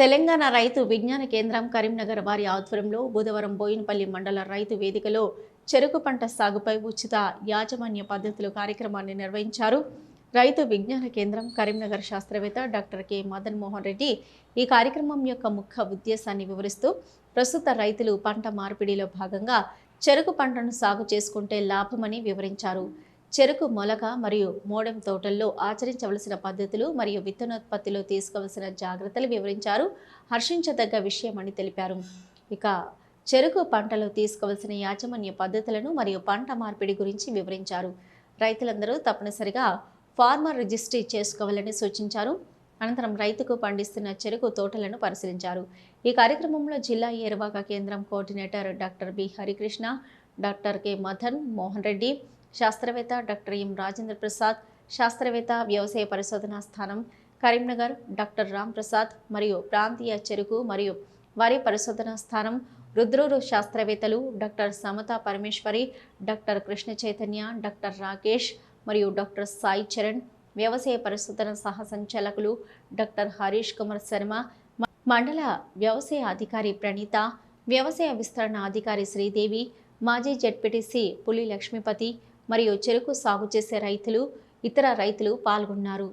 తెలంగాణ రైతు విజ్ఞాన కేంద్రం కరీంనగర్ వారి ఆధ్వర్యంలో బుధవారం బోయినపల్లి మండల రైతు వేదికలో చెరుకు పంట సాగుపై ఉచిత యాజమాన్య పద్ధతులు కార్యక్రమాన్ని నిర్వహించారు. రైతు విజ్ఞాన కేంద్రం కరీంనగర్ శాస్త్రవేత్త డాక్టర్ కె. మదన్ మోహన్ రెడ్డి ఈ కార్యక్రమం యొక్క ముఖ్య ఉద్దేశాన్ని వివరిస్తూ ప్రస్తుత రైతులు పంట మార్పిడిలో భాగంగా చెరుకు పంటను సాగు చేసుకుంటే లాభమని వివరించారు. చెరుకు మొలక మరియు మోడెం తోటల్లో ఆచరించవలసిన పద్ధతులు మరియు విత్తనోత్పత్తిలో తీసుకోవలసిన జాగ్రత్తలు వివరించారు. హర్షించదగ్గ విషయమని తెలిపారు. ఇక చెరుకు పంటలో తీసుకోవలసిన యాజమాన్య పద్ధతులను మరియు పంట మార్పిడి గురించి వివరించారు. రైతులందరూ తప్పనిసరిగా ఫార్మర్ రిజిస్ట్రీ చేసుకోవాలని సూచించారు. అనంతరం రైతుకు పండిస్తున్న చెరుకు తోటలను పరిశీలించారు. ఈ కార్యక్రమంలో జిల్లా Eruvaka Kendram coordinator doctor B Harikrishna doctor K Madan Mohan Reddy శాస్త్రవేత్త డాక్టర్ ఎం రాజేంద్ర ప్రసాద్ శాస్త్రవేత్త వ్యవసాయ పరిశోధనా స్థానం కరీంనగర్ డాక్టర్ రామ్ ప్రసాద్ మరియు ప్రాంతీయ చెరుకు మరియు వరి పరిశోధనా స్థానం రుద్రూరు శాస్త్రవేత్తలు doctor Samatha Parameshwari doctor Krishna Chaitanya doctor Rakesh మరియు డాక్టర్ సాయి చరణ్ వ్యవసాయ పరిశోధన సహ సంచాలకులు డాక్టర్ హరీష్ కుమార్ శర్మ మండల వ్యవసాయ అధికారి ప్రణీత వ్యవసాయ విస్తరణ అధికారి శ్రీదేవి మాజీ జెడ్పీటీసీ పులి లక్ష్మీపతి మరియు చెరుకు సాగు చేసే రైతులు ఇతర రైతులు పాల్గొన్నారు.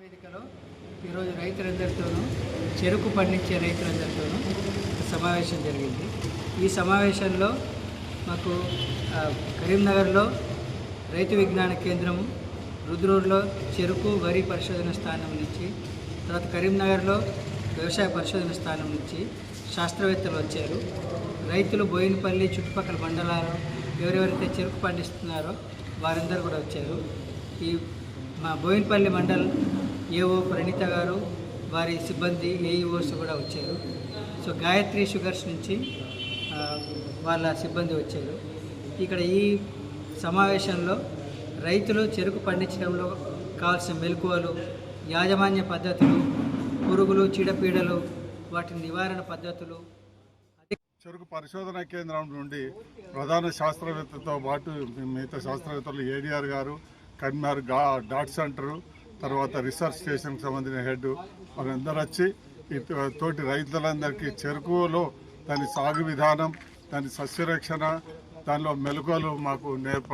వేదికలో ఈరోజు రైతులందరితోనూ చెరుకు పండించే రైతులందరితోనూ సమావేశం జరిగింది. ఈ సమావేశంలో మాకు కరీంనగర్లో రైతు విజ్ఞాన కేంద్రం రుద్రూరులో చెరుకు వరి పరిశోధన స్థానం నుంచి తర్వాత కరీంనగర్లో వ్యవసాయ పరిశోధన స్థానం నుంచి శాస్త్రవేత్తలు వచ్చారు. రైతులు బోయినపల్లి చుట్టుపక్కల మండలాలు ఎవరెవరైతే చెరుకు పండిస్తున్నారో వారందరూ కూడా వచ్చారు. ఈ మా బోయినపల్లి మండల్ ఏఓ ప్రణీత గారు వారి సిబ్బంది ఏఈఓస్ కూడా వచ్చారు. సో గాయత్రి షుగర్స్ నుంచి వాళ్ళ సిబ్బంది వచ్చారు. ఇక్కడ ఈ సమావేశంలో రైతులు చెరుకు పండించడంలో కావాల్సిన మెలకువలు యాజమాన్య పద్ధతులు పురుగులు చీడపీడలు వాటి నివారణ పద్ధతులు చెరుకు పరిశోధన కేంద్రం నుండి ప్రధాన శాస్త్రవేత్తతో పాటు మిగతా శాస్త్రవేత్తలు ఏడిఆర్ గారు కన్మార్గా డాట్ సెంటర్ తర్వాత రీసెర్చ్ స్టేషన్కి సంబంధించిన హెడ్ వారందరూ వచ్చి తోటి రైతులందరికీ చెరుకులో దాని సాగు విధానం దాని సస్యరక్షణ దానిలో మెలకువలు మాకు నేర్ప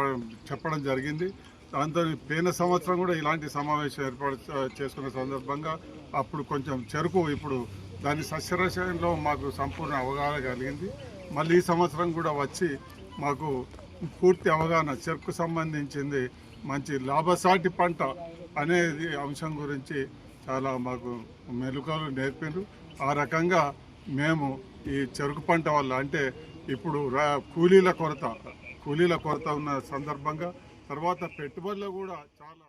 చెప్పడం జరిగింది. దాంతో పోయిన సంవత్సరం కూడా ఇలాంటి సమావేశం ఏర్పాటు చేసుకున్న సందర్భంగా అప్పుడు కొంచెం చెరుకు ఇప్పుడు దాని సస్యరసాయంలో మాకు సంపూర్ణ అవగాహన కలిగింది. మళ్ళీ ఈ సంవత్సరం కూడా వచ్చి మాకు పూర్తి అవగాహన చెరుకు సంబంధించింది మంచి లాభసాటి పంట అనేది అంశం గురించి చాలా మాకు మెలకువలు నేర్పారు ఆ రకంగా మేము ఈ చెరుకు పంట వల్ల అంటే ఇప్పుడు రా- కూలీల కొరత కూలీల కొరత ఉన్న సందర్భంగా తర్వాత పెట్టుబడులు కూడా చాలా